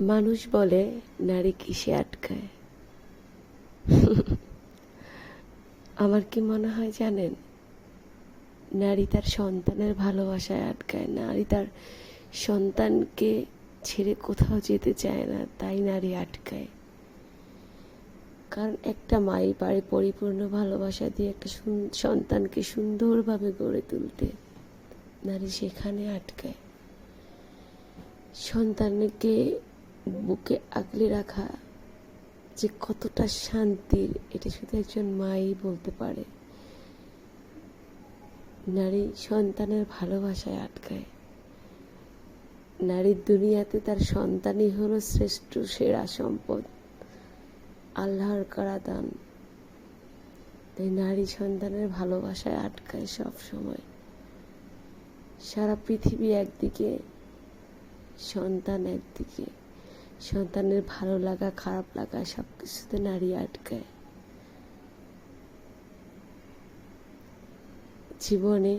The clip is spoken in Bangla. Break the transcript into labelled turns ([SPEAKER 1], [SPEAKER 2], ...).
[SPEAKER 1] মানুষ বলে, নারী কিসে আটকায়? আমার কি মনে হয় জানেন? নারী তার সন্তানের ভালোবাসায় আটকায়, নারী তার সন্তানকে ছেড়ে কোথাও যেতে চায় না, তাই নারী আটকায়। কারণ একটা মাই পারে পরিপূর্ণ ভালোবাসা দিয়ে একটা সুন- সন্তানকে সুন্দরভাবে গড়ে তুলতে নারী সেখানে আটকায়। সন্তানকে বুকে আগলে রাখা যে কতটা শান্তির, এটা শুধু একজন মাই বলতে পারে। নারী সন্তানের ভালোবাসায় আটকায়। নারীর দুনিয়াতে তার সন্তানই হলো শ্রেষ্ঠ সেরা সম্পদ, আল্লাহর করা দান তাই নারী সন্তানের ভালোবাসায় আটকায় সব সময়। সারা পৃথিবী একদিকে, সন্তান একদিকে। সন্তানের ভালো লাগা খারাপ লাগা সব কিছুতে নারী আটকায়। জীবনে